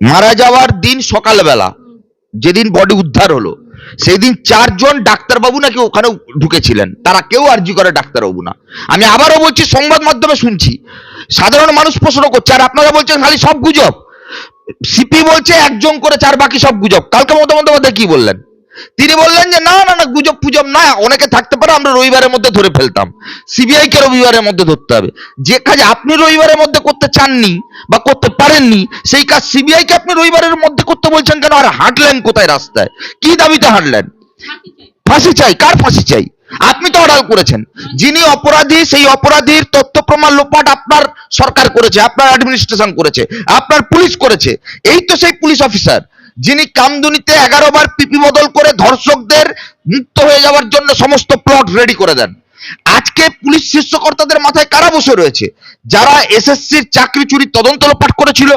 মারা যাওয়ার দিন সকালবেলা, যেদিন বডি উদ্ধার হলো সেই দিন চারজন ডাক্তারবাবু নাকি ওখানে ঢুকেছিলেন। তারা কেউ আর্জি করে ডাক্তারবাবু না। আমি আবারও বলছি, সংবাদ মাধ্যমে শুনছি, সাধারণ মানুষ প্রশ্ন করছে, আর আপনারা বলছেন খালি সব গুজব। সিপি বলছে একজন করে, চার বাকি সব গুজব। কালকে মমতা বন্দ্যোপাধ্যায় কি বললেন? তিনি বললেন যে, না না না, গুজব, পুজব না, অনেকে থাকতে পারে, আমরা রবিবারের মধ্যে ধরে ফেলতাম। সিবিআই কে রবিবারের মধ্যে ধরতে হবে। যে কাজ আপনি রবিবারের মধ্যে করতে চাননি বা করতে পারেননি, সেই কাজ সিবিআই কে আপনি রবিবারের মধ্যে করতে বলছেন কেন? আর হাঁটলেন কোথায় রাস্তায়? কি দাবিতে হাঁটলেন? ফাঁসি চাই, কার ফাঁসি চাই? আপনি তো অর্ডার করেছেন। যিনি অপরাধী, সেই অপরাধীর তথ্য প্রমাণ লোপাট আপনার সরকার করেছে, আপনার অ্যাডমিনিস্ট্রেশন করেছে, আপনার পুলিশ করেছে। এই তো সেই পুলিশ অফিসার, যিনি কামদুনিতে এগারো বার পিপি বদল করে ধর্ষকদের মুক্ত হয়ে যাওয়ার জন্য সমস্ত প্লট রেডি করে দেন। আজকে পুলিশ শীর্ষকর্তাদের মাথায় কারা বসে রয়েছে? যারা এসএসসির চাকরি চুরি তদন্ত লোপাট করেছিল,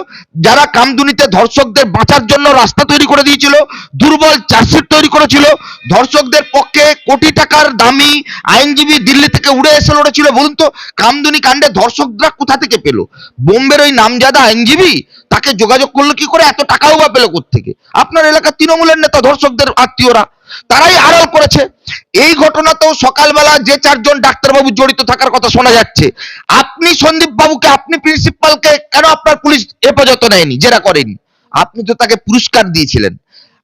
যারা কামদুনিতে ধর্ষকদের বাঁচার জন্য রাস্তা তৈরি করে দিয়েছিল, দুর্বল চার্জশিট তৈরি করেছিল, ধর্ষকদের পক্ষে কোটি টাকার দামি আইনজীবী দিল্লি থেকে উড়ে এসে লড়েছিল। বলুন তো, কামদুনি কাণ্ডে ধর্ষকরা কোথা থেকে পেল? বোম্বের ওই নামজাদা আইনজীবী তাকে যোগাযোগ করল কি করে? এত টাকাও বা পেল থেকে আপনার এলাকার তৃণমূলের নেতা ধর্ষকদের আত্মীয়রা, তারাই আড়াল করেছে। এই ঘটনাতেও সকালবেলা যে চারজন ডাক্তারবাবু জড়িত থাকার কথা শোনা যাচ্ছে, আপনি সন্দীপ বাবুকে আপনি প্রিন্সিপালকে কেন আপনার পুলিশ হেফাজতে নেয়নি, জেরা করেনি? আপনি তো তাকে পুরস্কার দিয়েছিলেন।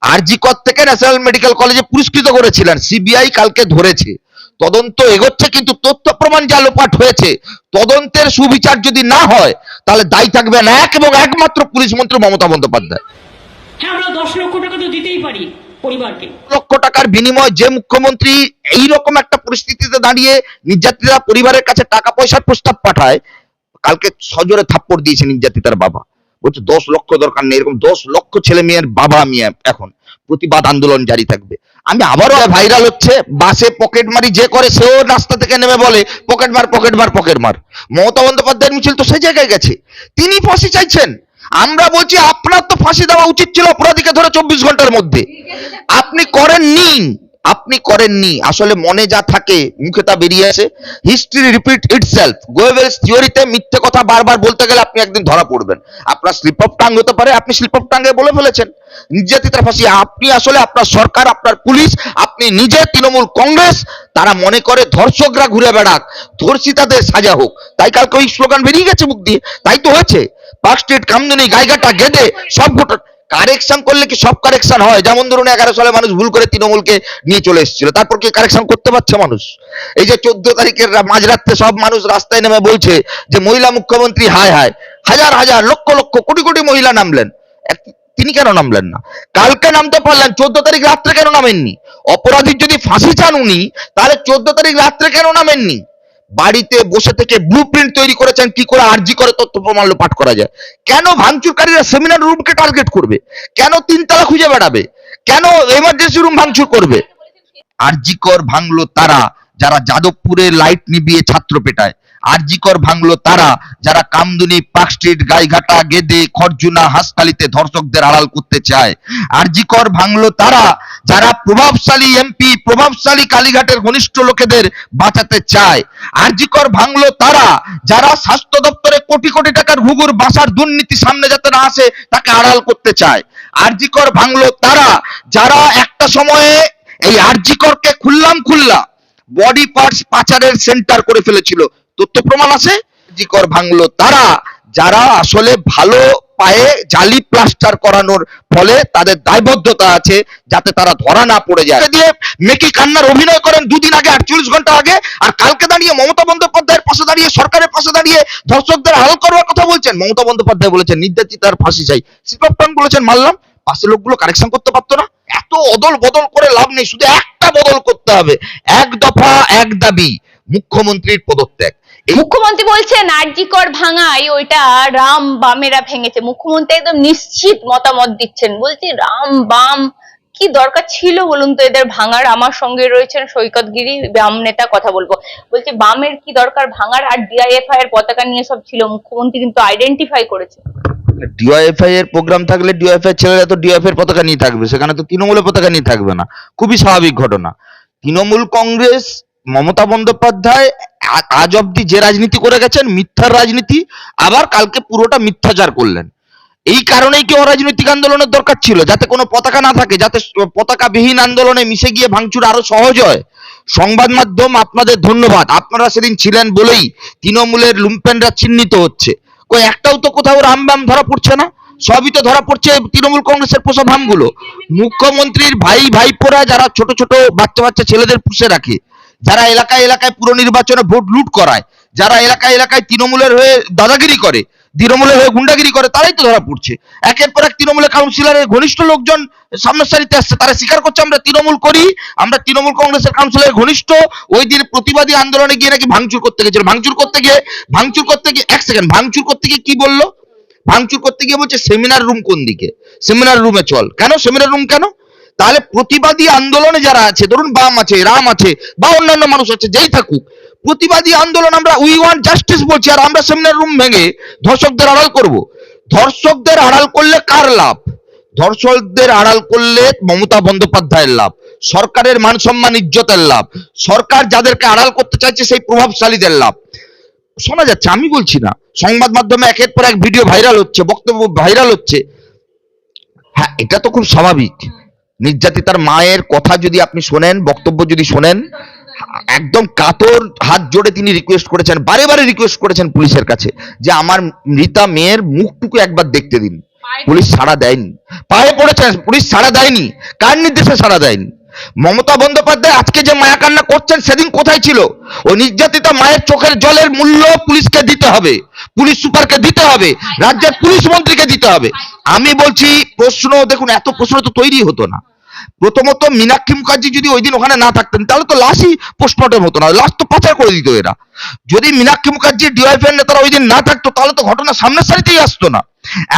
আরজি কর থেকে ন্যাশনাল মেডিকেল কলেজে পুরস্কৃত করেছিলেন, সিবিআই কালকে ধরেছে। তদন্ত এগোচ্ছে কিন্তু তথ্য প্রমাণ যা লোপাট হয়েছে, তদন্তের সুবিচার যদি না হয়, তাহলে দায়ী থাকবেন এক এবং একমাত্র পুলিশ মন্ত্রী মমতা বন্দ্যোপাধ্যায়। হ্যাঁ আমরা দশ লক্ষ টাকা তো দিতেই পারি। পরিবারকে। লক্ষ টাকার বিনিময়ে যে মুখ্যমন্ত্রী এই রকম একটা পরিস্থিতিতে দাঁড়িয়ে নির্যাতিতা পরিবারের কাছে টাকা পয়সার প্রস্তাব পাঠায়, কালকে সজোরে থাপ্পড় দিয়েছে নির্যাতিতার বাবা। বলছে, দশ লক্ষ দরকার নেই, এরকম দশ লক্ষ ছেলে মেয়ের বাবা আমি এখন। প্রতিবাদ আন্দোলন জারি থাকবে। আমি আবারও ভাইরাল হচ্ছে, বাসে পকেট মারি, যে করে সেও রাস্তা থেকে নেমে বলে পকেট মার পকেট মার পকেট মার। মমতা বন্দ্যোপাধ্যায়ের মিছিল তো সেই জায়গায় গেছে। তিনি ফাঁসি চাইছেন। আমরা বলছি, আপনার তো ফাঁসি দেওয়া উচিত ছিল অপরাধীকে ধরে চব্বিশ ঘণ্টার মধ্যে। আপনি করেননি আপনি করেননি। আসলে মনে যা থাকে, মুখে তা বেরিয়ে আসে। হিস্ট্রি রিপিট ইটসেলফ গোয়েবেলস থিওরিতে মিথ্যে কথা বারবার বলতে গেলে আপনি একদিন ধরা পড়বেন। আপনার স্লিপ অফ টাং হতে পারে, আপনি স্লিপ অফ টাঙ্গে বলে ফেলেছেন। নির্যাতিতার ফাঁসি, আপনি আসলে আপনার সরকার, আপনার পুলিশ, আপনি নিজে তৃণমূল কংগ্রেস, তারা মনে করে ধর্ষকরা ঘুরে বেড়াক, ধর্ষিতাদের সাজা হোক। তাই কালকে ওই স্লোগান বেরিয়ে গেছে মুখ দিয়ে। তাই তো হয়েছে। পার্ক স্ট্রিট কামদুনি গাইঘাটা, গেদে, সব ঘটনা কারেকশন করলে কি সব কারেকশন হয়? যেমন ধরুন এগারো সালে মানুষ ভুল করে তৃণমূলকে নিয়ে চলে এসেছিল। তারপর কি কারেকশন করতে পারছে মানুষ? এই যে চোদ্দ তারিখের মাঝরাত্রে সব মানুষ রাস্তায় নেমে বলছে যে, মহিলা মুখ্যমন্ত্রী, হায় হায়, হাজার হাজার, লক্ষ লক্ষ, কোটি কোটি মহিলা নামলেন। তিনি কেন নামলেন না? কালকে নামতে পারলেন, চোদ্দ তারিখ রাত্রে কেন নামেননি? অপরাধীর যদি ফাঁসি চান উনি, তাহলে চোদ্দ তারিখ রাত্রে কেন নামেননি? বাড়িতে বসে থেকে ব্লু প্রিন্ট তৈরি করেছেন, কি করে আর্জি করে তথ্য প্রমাণ পাঠ করা যায়? কেন ভাঙচুরকারীরা সেমিনার রুমকে টার্গেট করবে? কেন তিনতলা খুঁজে বেড়াবে? কেন এমার্জেন্সি রুম ভাঙচুর করবে? আরজিকর ভাঙলো তারা। যারা যাদবপুরে লাইট নিবিয়ে ছাত্র পেটায়। আরজিকর ভাঙলো তারা, যারা কামদুনি, পার্ক স্ট্রিট, গাইঘাটা, গেদে, খরজুনা হাসকালিতে ধর্ষকদের আড়াল করতে চায়। আরজিকর ভাঙলো তারা, যারা প্রভাবশালী এমপি, প্রভাবশালী কালীঘাটের ঘনিষ্ঠ লোকেদের বাঁচাতে চায়। আরজিকর ভাঙলো তারা, যারা স্বাস্থ্য দপ্তরে কোটি কোটি টাকার ঘুঘুর বাসার দুর্নীতি সামনে যাতে না আসে, তাকে আড়াল করতে চায়। আরজিকর ভাঙলো তারা, যারা একটা সময়ে এই আরজিকরকে খুললাম খুললা বডি পার্টস পাচারের সেন্টার করে ফেলেছিল। তথ্য প্রমাণ আছে? আরজিকর ভাঙলো তারা। যারা আসলে ভালো পায়ে জালি প্লাস্টার করানোর ফলে তাদের দায়বদ্ধতা আছে, যাতে তারা ধরা না পড়ে যায়। দিয়ে মেকি কান্নার অভিনয় করেন দুদিন আগে, আটচল্লিশ ঘণ্টা আগে, আর কালকে দাঁড়িয়ে মমতা বন্দ্যোপাধ্যায়ের পাশে দাঁড়িয়ে, সরকারের পাশে দাঁড়িয়ে ধর্ষকদের হাল করার কথা বলছেন। মমতা বন্দ্যোপাধ্যায় বলেছেন, নির্যাতিতার ফাঁসি চাই। শিবপ্রাণ বলেছেন, মানলাম, পাশের লোকগুলো কারেকশন করতে পারতো না। এত অদল বদল করে লাভ নেই, শুধু একটা বদল করতে হবে। এক দফা, এক দাবি, মুখ্যমন্ত্রীর পদত্যাগ। মুখ্যমন্ত্রী বলছেন, আরজিকর ভাঙাই ওইটা রাম বামেরা ভেঙেছে। মুখ্যমন্ত্রী একদম নিশ্চিত মতামত দিচ্ছেন। বলছি, রাম বাম, কি দরকার ছিল বলুন তো এদের ভাঙার? আমার সঙ্গে রয়েছেন সৈকত গিরি বাম নেতা, কথা বলব। বলছে, বামের কি দরকার? ভাঙার আর ডিআইএফআই এর পতাকা নিয়ে সব ছিল। মুখ্যমন্ত্রী কিন্তু আইডেন্টিফাই করেছে। ডিওএফআই এর প্রোগ্রাম থাকলে ডিওএফআই ছেলেরা তো ডিওএফআই এর পতাকা নিয়ে থাকবে, সেখানে তো তৃণমূলের পতাকা নিয়ে থাকবে না। খুবই স্বাভাবিক ঘটনা। তৃণমূল কংগ্রেস, মমতা বন্দ্যোপাধ্যায় আজ অব্দি যে রাজনীতি করে গেছেন, মিথ্যার রাজনীতি, আবার কালকে পুরোটা মিথ্যাচার করলেন। এই কারণেই কি অরাজনৈতিক আন্দোলনের দরকার ছিল? যাতে কোনো পতাকা না থাকে, যাতে পতাকাবিহীন আন্দোলনে মিশে গিয়ে ভাঙচুর আরও সহজ হয়। সংবাদ মাধ্যম আপনাদের ধন্যবাদ। আপনারা সেদিন ছিলেন বলেই তৃণমূলের লুম্পেনরা চিহ্নিত হচ্ছে। একটাও তো কোথাও রামবাম ধরা পড়ছে না। সবই তো ধরা পড়ছে তৃণমূল কংগ্রেসের পোষা ভামগুলো মুখ্যমন্ত্রীর ভাই, ভাইপোরা যারা ছোট ছোট বাচ্চা বাচ্চা ছেলেদের পুষে রাখে, যারা এলাকায় এলাকায় পুরো নির্বাচনে ভোট লুট করায়, যারা এলাকায় এলাকায় তৃণমূলের হয়ে দাদাগিরি করে তৃণমূলের হয়ে গুন্ডাগিরি করে, তারাই তো ধরা পড়ছে। একের পর এক তৃণমূলের কাউন্সিলরের ঘনিষ্ঠ লোকজন সামনের সারিতে আসছে, তারা স্বীকার করছে, আমরা তৃণমূল করি, আমরা তৃণমূল কংগ্রেসের কাউন্সিলরের ঘনিষ্ঠ, ওই দিন প্রতিবাদী আন্দোলনে গিয়ে নাকি ভাঙচুর করতে গেছিল। ভাঙচুর করতে গিয়ে, ভাঙচুর করতে গিয়ে, এক সেকেন্ড, ভাঙচুর করতে গিয়ে কি বলল? ভাঙচুর করতে গিয়ে বলছে, সেমিনার রুম কোন দিকে? সেমিনার রুমে চল। কেন? সেমিনার রুম কেন? তাহলে প্রতিবাদী আন্দোলনে যারা আছে, ধরুন বাম আছে, রাম আছে, বা অন্যান্য মানুষ আছে, যেই থাকুক প্রতিবাদী আন্দোলন আমরা উই ওয়ান্ট জাস্টিস বলছি, আর আমরা সেমিনার রুম ভেঙে ধর্ষকদের আড়াল করব। ধর্ষকদের আড়াল করলে কার লাভ? ধর্ষকদের আড়াল করলে মমতা বন্দ্যোপাধ্যায়ের লাভ, সরকারের মান সম্মান ইজ্জতের লাভ, সরকার যাদেরকে আড়াল করতে চাইছে সেই প্রভাবশালীদের লাভ। শোনা যাচ্ছে, আমি বলছি না, সংবাদ মাধ্যমে একের পর এক ভিডিও ভাইরাল হচ্ছে, বক্তব্য ভাইরাল হচ্ছে। হ্যাঁ এটা তো খুব স্বাভাবিক। নির্যাতিতার মায়ের কথা যদি আপনি শোনেন, বক্তব্য যদি শোনেন একদম কাতর হাত জোড়ে তিনি রিকোয়েস্ট করেছেন বারে বারে রিকোয়েস্ট করেছেন পুলিশের কাছে যে আমার মৃতা মেয়ের মুখটুকু একবার দেখতে দিন। পুলিশ ছাড়া দেয়নি। পায়ে পড়েছেন পুলিশ ছাড়া দেয়নি। কার নির্দেশে ছাড়া দেয়নি? মমতা বন্দ্যোপাধ্যায় আজকে যে মায়া কান্না করছেন সেদিন কোথায় ছিল? ওই নির্যাতিতা মায়ের চোখের জলের মূল্য পুলিশকে দিতে হবে। পুলিশ সুপারকে দিতে হবে। রাজ্যের পুলিশ মন্ত্রীকে দিতে হবে। আমি বলছি প্রশ্ন দেখুন এত প্রশ্ন তো তৈরি হতো না। প্রথমত মীনাক্ষী মুখার্জি যদি ওই দিন ওখানে না থাকতেন, তাহলে তো লাশই পোস্টমর্টম হতো না, লাশ তো পাচার করে দিত এরা। যদি মীনাক্ষী মুখার্জি ডিওয়াইফের নেতারা ওই দিন না থাকতো, তাহলে তো ঘটনা সামনের সারিতেই আসতো না।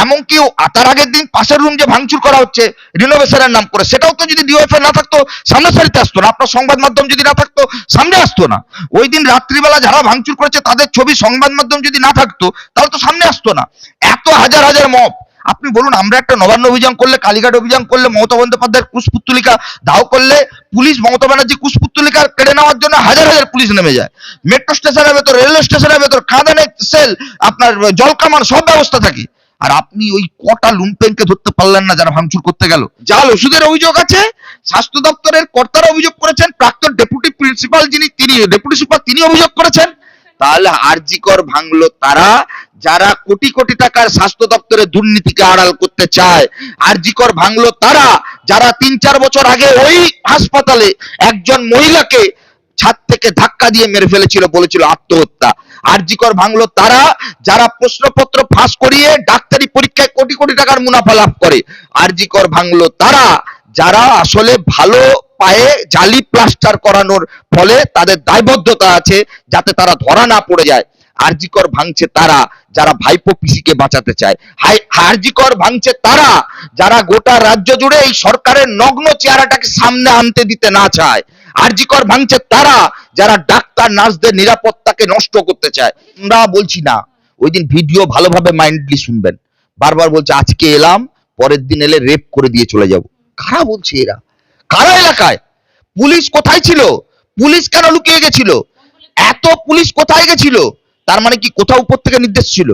এমনকি তার আগের দিন পাশের রুম যে ভাঙচুর করা হচ্ছে রিনোভেশনের নাম করে, সেটাও তো যদি ডিওয়াইফে না থাকতো, সামনের সারিতে আসতো না। আপনার সংবাদ মাধ্যম যদি না থাকতো, সামনে আসতো না। ওই দিন রাত্রিবেলা যারা ভাঙচুর করেছে, তাদের ছবি সংবাদ মাধ্যম যদি না থাকতো, তাহলে তো সামনে আসতো না। এত হাজার হাজার মব আপনি বলুন, আমরা একটা নবান্ন অভিযান করলে, কালীঘাট অভিযান করলে, মমতা বন্দ্যোপাধ্যায়ের কুশপুত্তলিকা দাও করলে, পুলিশ মমতা ব্যানার্জি কুশপুত্তলিকা কেড়ে নেওয়ার জন্য হাজার হাজার পুলিশ নেমে যায়। মেট্রো স্টেশনের ভেতর, রেলওয়ে স্টেশনের ভেতর কাঁদানে সেল, আপনার জলকামান সব ব্যবস্থা থাকে। আর আপনি ওই কটা লুম্পেনকে ধরতে পারলেন না, যারা ভাঙচুর করতে গেল। জাল ওষুধের অভিযোগ আছে, স্বাস্থ্য দপ্তরের কর্তারা অভিযোগ করেছেন, প্রাক্তন ডেপুটি প্রিন্সিপাল যিনি, তিনি, ডেপুটি সুপার, তিনি অভিযোগ করেছেন। তাহলে আরজিকর ভাঙলো তারা যারা কোটি কোটি টাকার স্বাস্থ্য দপ্তরের দুর্নীতিকে আড়াল করতে চায়, আরজিকর ভাঙলো তারা, যারা তিন চার বছর আগে ওই হাসপাতালে একজন মহিলাকে ছাদ থেকে ধাক্কা দিয়ে মেরে ফেলেছিল বলেছিল আত্মহত্যা। আরজিকর ভাঙলো তারা, যারা প্রশ্নপত্র ফাঁস করিয়ে ডাক্তারি পরীক্ষায় কোটি কোটি টাকার মুনাফা লাভ করে। আরজিকর ভাঙলো তারা, যারা আসলে ভালো পায়ে জালি প্লাস্টার করানোর ফলে তাদের দায়বদ্ধতা আছে, যাতে তারা ধরা না পড়ে যায়। আরজিকর ভাঙছে তারা। যারা ভাইপো পিসিকে বাঁচাতে চায়। হাই আরজিকর ভাঙছে তারা, যারা গোটা রাজ্য জুড়ে এই সরকারের নগ্ন চেহারাটাকে সামনে আনতে দিতে না চায়। আরজিকর ভাঙছে তারা, যারা ডাক্তার, নার্সদের নিরাপত্তাকে নষ্ট করতে চায়। আমরা বলছি না, ওই দিন ভিডিও ভালোভাবে মাইন্ডলি শুনবেন। বারবার বলছে, আজকে এলাম, পরের দিন এলে রেপ করে দিয়ে চলে যাব। কারা বলছে এরা? কারা এলাকায়? পুলিশ কোথায় ছিল? পুলিশ কেন লুকিয়ে গেছিল? এত পুলিশ কোথায় গেছিল? তার মানে কি কোথাও উপর থেকে নির্দেশ ছিল?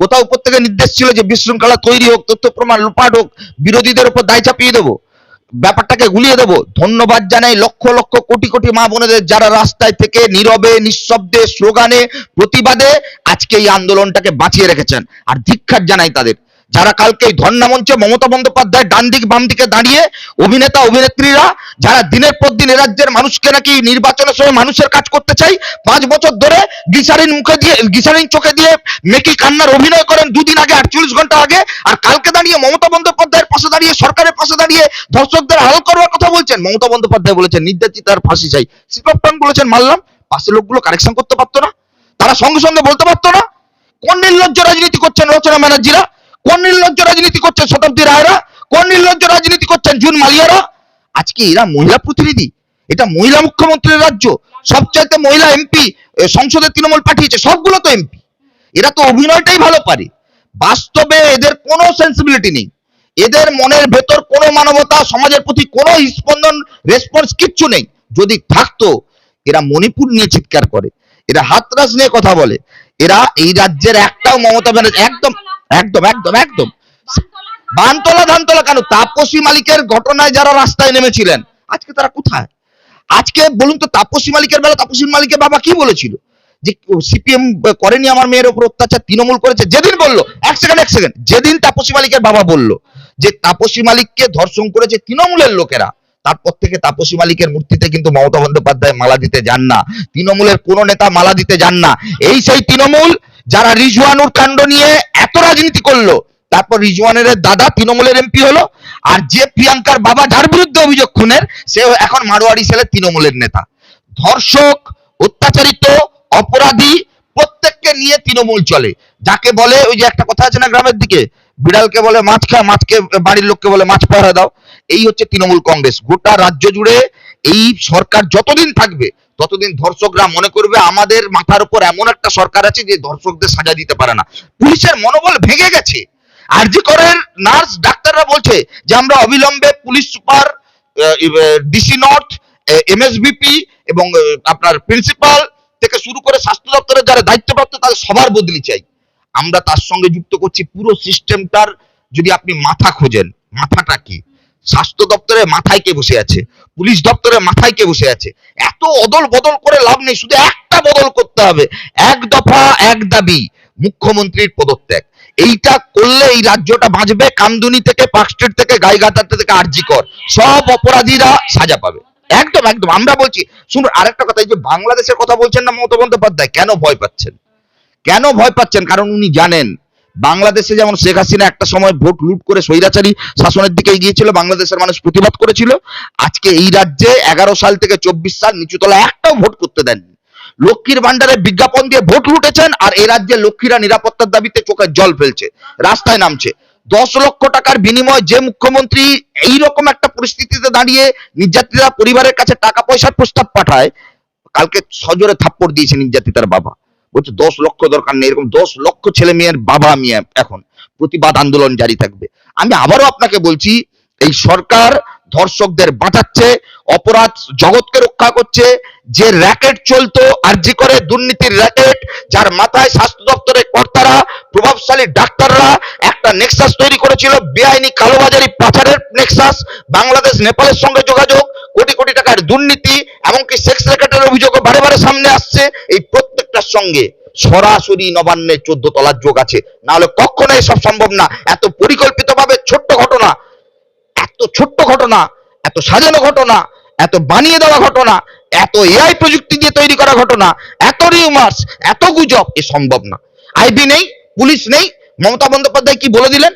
কোথাও উপর থেকে নির্দেশ ছিল যে বিশৃঙ্খলা তৈরি হোক, তথ্য প্রমাণ লুপাট হোক, বিরোধীদের উপর দায় চাপিয়ে দেবো, ব্যাপারটাকে গুলিয়ে দেবো। ধন্যবাদ জানাই লক্ষ লক্ষ কোটি কোটি মা বোনেদের যারা রাস্তায় থেকে নীরবে, নিঃশব্দে, স্লোগানে, প্রতিবাদে আজকে এই আন্দোলনটাকে বাঁচিয়ে রেখেছেন। আর ধিক্ষার জানাই তাদের। যারা কালকে এই ধর্ণা মঞ্চে মমতা বন্দ্যোপাধ্যায় ডান দিক, বাম দিকে দাঁড়িয়ে অভিনেতা, অভিনেত্রীরা, যারা দিনের পর দিন রাজ্যের মানুষকে নাকি নির্বাচনের সময় মানুষের কাজ করতে চাই, পাঁচ বছর ধরে গিসারিন মুখে দিয়ে, গিসারিন চোখে দিয়ে মেকি কান্নার অভিনয় করেন দুদিন আগে, আটচল্লিশ ঘণ্টা আগে, আর কালকে দাঁড়িয়ে মমতা বন্দ্যোপাধ্যায়ের পাশে দাঁড়িয়ে, সরকারের পাশে দাঁড়িয়ে ধর্ষকদের হাল করবার কথা বলছেন, মমতা বন্দ্যোপাধ্যায় বলেছেন নির্যাতিতার ফাঁসি চাই। সিপটান বলেছেন, মানলাম পাশে লোকগুলো কারেকশন করতে পারতো না, তারা সঙ্গে সঙ্গে বলতে পারতো না। কোন নির্লজ্জ রাজনীতি করছেন রচনা ব্যানার্জিরা? কোন নির্লজ্জ রাজনীতি করছেন শতাব্দী রায়রা? কোন নির্লজ্জ রাজনীতি করছেন জুন মালিয়ারা? আজকে এরা মহিলা প্রতিনিধি। এটা মহিলা মুখ্যমন্ত্রীর রাজ্য। সবচাইতে মহিলা এমপি সংসদে তৃণমূল পাঠিয়েছে। সবগুলো তো এমপি। এরা তো অভিনয়টাই ভালো পারে। বাস্তবে এদের কোনো সেন্সিবিলিটি নেই। এদের মনের ভেতর কোনো মানবতা, সমাজের প্রতি কোনো স্পন্দন রেসপন্স কিচ্ছু নেই। যদি থাকতো, এরা মণিপুর নিয়ে চিৎকার করে। এরা হাতরাস নিয়ে কথা বলে। এরা এই রাজ্যের একটাও মমতা ব্যানার্জি, একদম একদম একদম একদম। বানতলা, ধানতলা কেন? তাপসী মালিকের ঘটনায় যারা রাস্তায় নেমেছিলেন, আজকে তারা কোথায়? আজকে বলুন তো, তাপসী মালিকের বেলা তাপসী মালিকের বাবা কি বলেছিল? যে সিপিএম করেনি আমার মেয়ের উপর অত্যাচার, তৃণমূল করেছে, যেদিন বলল, এক সেকেন্ড এক সেকেন্ড, যেদিন তাপসী মালিকের বাবা বলল যে তাপসী মালিককে ধর্ষণ করেছে তৃণমূলের লোকেরা, তারপর থেকে তাপসী মালিকের মূর্তিতে কিন্তু মমতা বন্দ্যোপাধ্যায় মালা দিতে যান না, তৃণমূলের কোন নেতা মালা দিতে যান না। এই সেই তৃণমূল যারা রিজওয়ানুর কাণ্ড নিয়ে এত রাজনীতি করল, তারপর রিজওয়ানের দাদা তৃণমূলের এমপি হলো, আর যে প্রিয়াঙ্কার বাবা যার বিরুদ্ধে অভিযোগ খুনের, সে এখন মারোয়ারি সেলের তৃণমূলের নেতা। ধর্ষক, অত্যাচারিত, অপরাধী, প্রত্যেককে নিয়ে তৃণমূল চলে। যাকে বলে ওই যে একটা কথা আছে না গ্রামের দিকে, বিড়ালকে বলে, মাছ খা, মাছকে, বাড়ির লোককে বলে, মাছ পাহারা দাও, এই হচ্ছে তৃণমূল কংগ্রেস। গোটা রাজ্য জুড়ে এই সরকার যতদিন থাকবে, ততদিন ধর্ষকরা মনে করবে আমাদের মাথার উপর এমন একটা সরকার আছে যে ধর্ষকদের সাজা দিতে পারে না। পুলিশের মনোবল ভেঙে গেছে। আরজি করের নার্স, ডাক্তাররা বলছে যে আমরা অবিলম্বে police super DC north MSVP এবং আপনার প্রিন্সিপাল থেকে শুরু করে স্বাস্থ্য দপ্তরের যারা দায়িত্বপ্রাপ্ত তাদের সবার বদলি চাই। আমরা তার সঙ্গে যুক্ত করছি। পুরো সিস্টেমটার যদি আপনি মাথা খোঁজেন, মাথাটা কি? স্বাস্থ্য দপ্তরের মাথায় কে বসে আছে? পুলিশ দপ্তরের মাথায় কে বসে আছে? এত অদল বদল করে লাভ নেই, শুধু একটা বদল করতে হবে। এক দফা, এক দাবি, মুখ্যমন্ত্রীর পদত্যাগ। এইটা করলে এই রাজ্যটা বাঁচবে কামদুনি থেকে, পার্ক স্ট্রিট থেকে, গাইঘাটা থেকে আরজি কর সব অপরাধীরা সাজা পাবে। একদম একদম। আমরা বলছি, শুনুন, আরেকটা কথা, এই যে বাংলাদেশের কথা বলছেন না মমতা বন্দ্যোপাধ্যায়, কেন ভয় পাচ্ছেন? কেন ভয় পাচ্ছেন? কারণ উনি জানেন বাংলাদেশে যেমন শেখ হাসিনা একটা সময় ভোট লুট করে স্বৈরাচারী শাসনের দিকে এগিয়েছিল, বাংলাদেশের মানুষ প্রতিবাদ করেছিল, আজকে এই রাজ্যে এগারো সাল থেকে চব্বিশ সাল নিচুতলা একটাও ভোট করতে দেননি। লক্ষ্মীর ভান্ডারে বিজ্ঞাপন দিয়ে ভোট লুটেছেন আর এই রাজ্যে লক্ষ্মীরা নিরাপত্তার দাবিতে চোখে জল ফেলছে, রাস্তায় নামছে। দশ লক্ষ টাকার বিনিময়ে যে মুখ্যমন্ত্রী এইরকম একটা পরিস্থিতিতে দাঁড়িয়ে নির্যাতিতা পরিবারের কাছে টাকা পয়সার প্রস্তাব পাঠায়, কালকে সজোরে থাপ্পড় দিয়েছে নির্যাতিতার বাবা। বলছে, দশ লক্ষ দরকার নেই, এরকম দশ লক্ষ ছেলে মেয়ের বাবা আমি এখন। প্রতিবাদ আন্দোলন জারি থাকবে। আমি আবারও আপনাকে বলছি, এই সরকার ধর্ষকদের বাঁচাচ্ছে, অপরাধ জগৎকে রক্ষা করছে, যে র্যাকেট চলতো আরজি করে দুর্নীতির র্যাকেট, যার মাথায় স্বাস্থ্য দপ্তরের কর্তারা, প্রভাবশালী ডাক্তাররা একটা নেক্সাস তৈরি করেছিল, বেআইনি কালোবাজারি পাচারের নেক্সাস, বাংলাদেশ, নেপালের সঙ্গে যোগাযোগ, কোটি কোটি টাকার দুর্নীতি, এমনকি সেক্স র্যাকেটের অভিযোগও বারে বারে সামনে আসছে, এই প্রত্যেকটার সঙ্গে সরাসরি নবান্নে চোদ্দ তলার যোগ আছে। না হলে কখনো এসব সম্ভব না। এত পরিকল্পিতভাবে ছোট্ট ঘটনা, এত ছোট্ট ঘটনা, এত সাজানো ঘটনা, এত বানিয়ে দেওয়া ঘটনা, এত এআই প্রযুক্তি দিয়ে তৈরি করা ঘটনা, এত রিউমার্স এত গুজব, এ সম্ভব না। আইবি নেই, পুলিশ নেই, মমতা বন্দ্যোপাধ্যায় কি বলে দিলেন?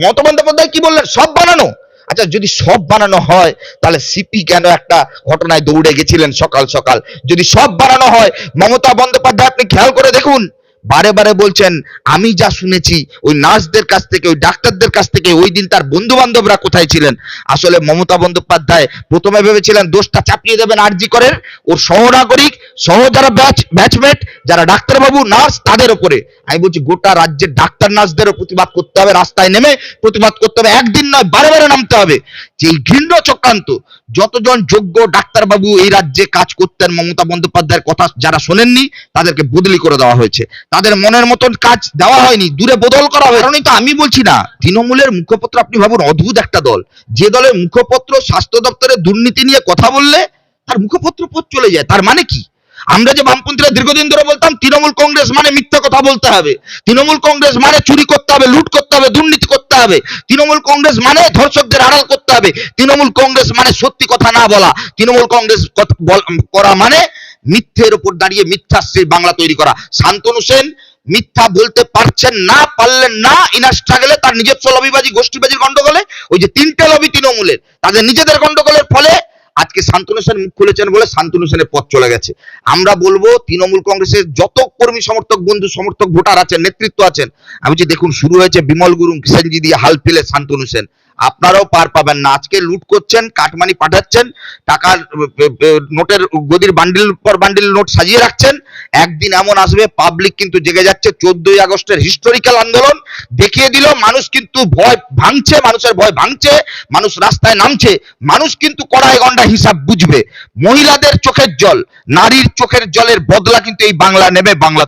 মমতা বন্দ্যোপাধ্যায় কি বললেন? সব বানানো। আচ্ছা যদি সব বানানো হয়, তাহলে সিপি কেন একটা ঘটনায় দৌড়ে গেছিলেন সকাল সকাল? যদি সব বানানো হয়, মমতা বন্দ্যোপাধ্যায়, আপনি খেয়াল করে দেখুন বারে বারে বলছেন, আমি যা শুনেছি, ওই নার্সদের কাছ থেকে, ওই ডাক্তারদের কাছ থেকে, ওই দিন তার বন্ধু বান্ধবরা কোথায় ছিলেন? আসলে মমতা বন্দ্যোপাধ্যায় প্রথমে ভেবেছিলেন, দোষটা চাপিয়ে দেবেন আরজি করেন ওর সহনাগরিক, সহ যারা ব্যাচ, ব্যাচমেট, যারা ডাক্তারবাবু, নার্স, তাদের উপরে আমি বলছি, গোটা রাজ্যের ডাক্তার নার্সদেরও প্রতিবাদ করতে হবে, রাস্তায় নেমে প্রতিবাদ করতে হবে। একদিন নয়, বারে বারে নামতে হবে। যে এই ঘৃণ্য চক্রান্ত, যতজন যোগ্য ডাক্তারবাবু এই রাজ্যে কাজ করতেন, মমতা বন্দ্যোপাধ্যায়ের কথা যারা শোনেননি, তাদেরকে বদলি করে দেওয়া হয়েছে। তাদের মনের মতন কাজ দেওয়া হয়নি দূরে বদল করা হয় কারণই তো আমি বলছি না। তৃণমূলের মুখপত্র আপনি ভাবুন অদ্ভুত একটা দল। যে দলের মুখপত্র স্বাস্থ্য দপ্তরের দুর্নীতি নিয়ে কথা বললে তার মুখপত্র পথ চলে যায়। তার মানে কি? আমরা যে বামপন্থীরা দীর্ঘদিন ধরে বলতাম তৃণমূল কংগ্রেস মানে মিথ্যা কথা বলতে হবে। তৃণমূল কংগ্রেস মানে চুরি করতে হবে লুট করতে হবে দুর্নীতি করতে হবে। তৃণমূল কংগ্রেস মানে ধর্ষকদের আড়াল করতে হবে। তৃণমূল কংগ্রেস মানে সত্যি কথা না বলা। তৃণমূল কংগ্রেস কথা বল- করা মানে মিথ্যের উপর দাঁড়িয়ে মিথ্যাশ্রীর বাংলা তৈরি করা। শান্তনু সেন মিথ্যা বলতে পারছেন না, পারলেন না, ইনার স্ট্রাগলে তার নিজস্ব লবিবাজি, গোষ্ঠীবাজির গন্ডগোলে। ওই যে তিনটে লবি তৃণমূলের, তাদের নিজেদের গন্ডগোলের ফলে আজকে শান্তনু সেন মুখ খুলেছেন বলে শান্তনু সেনের পথ চলে গেছে। আমরা বলব, তৃণমূল কংগ্রেসের যত কর্মী সমর্থক, বন্ধু সমর্থক, ভোটার আছেন, নেতৃত্ব আছেন, আমি যে দেখুন, শুরু হয়েছে বিমল গুরুং কিষানজি দিয়ে হাল ফেলে শান্তনু সেন। আপনারাও পার পাবেন না। আজকে লুট করছেন, কাটমানি পাঠাচ্ছেন, টাকার নোটের গদির বান্ডিল পর বান্ডিল নোট সাজিয়ে রাখছেন। একদিন এমন আসবে পাবলিক কিন্তু জেগে যাচ্ছে। চোদ্দই আগস্টের হিস্টোরিক্যাল আন্দোলন দেখিয়ে দিল, মানুষ কিন্তু ভয় ভাঙছে, মানুষের ভয় ভাঙছে, মানুষ রাস্তায় নামছে, মানুষ কিন্তু কড়াই গন্ডা হিসাব বুঝবে। মহিলাদের চোখের জল, নারীর চোখের জলের বদলা কিন্তু এই বাংলা নেবে বাংলা